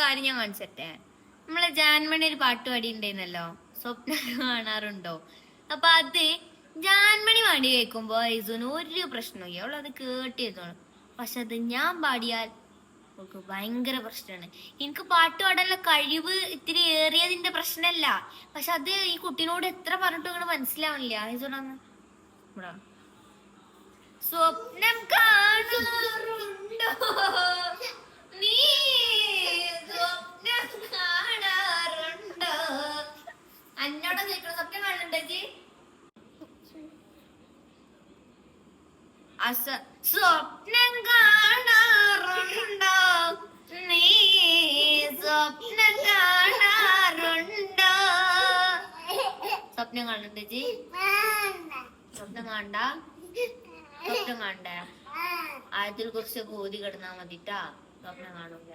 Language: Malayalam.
കാര്യം ഞാൻ കാണിച്ചട്ടെ? നമ്മളെ ജാൻമണി ഒരു പാട്ട് പാടി ഉണ്ടായിരുന്നല്ലോ സ്വപ്നം കാണാറുണ്ടോ? അപ്പൊ അത് ജാൻമണി പാടി കേൾക്കുമ്പോ ഐസുന് ഒരു പ്രശ്നമില്ല അവൾ അത് കേട്ടിരുന്നു പക്ഷെ അത് ഞാൻ പാടിയാൽ അവൾക്ക് ഭയങ്കര പ്രശ്നമാണ്. എനിക്ക് പാട്ട് പാടാനുള്ള കഴിവ് ഇത്തിരി ഏറിയതിന്റെ പ്രശ്നമല്ല. പക്ഷെ അത് ഈ കുട്ടീനോട് എത്ര പറഞ്ഞിട്ടും ഇങ്ങനെ മനസ്സിലാവണില്ല. ഐസുനൊന്ന് സ്വപ്നം കാണാറുണ്ടോ നീ സ്വപ്നം കാണാറുണ്ടോ അന്നോട് ചോദിക്കണ സ്വപ്നം കാണുന്നുണ്ടോ ജി അസ സ്വപ്നം കാണാറുണ്ടോ? നീ സ്വപ്നം കാണാറുണ്ടോ? സ്വപ്നം കാണുന്നുണ്ടോ ജി. സ്വപ്നം കാണണ്ട? സ്വപ്നം കാണണ്ട? ആയത്തിൽ കുറച്ച് ബോധി കിടന്നാ മതിട്ടാ. സ്വപ്നം കാണൂല.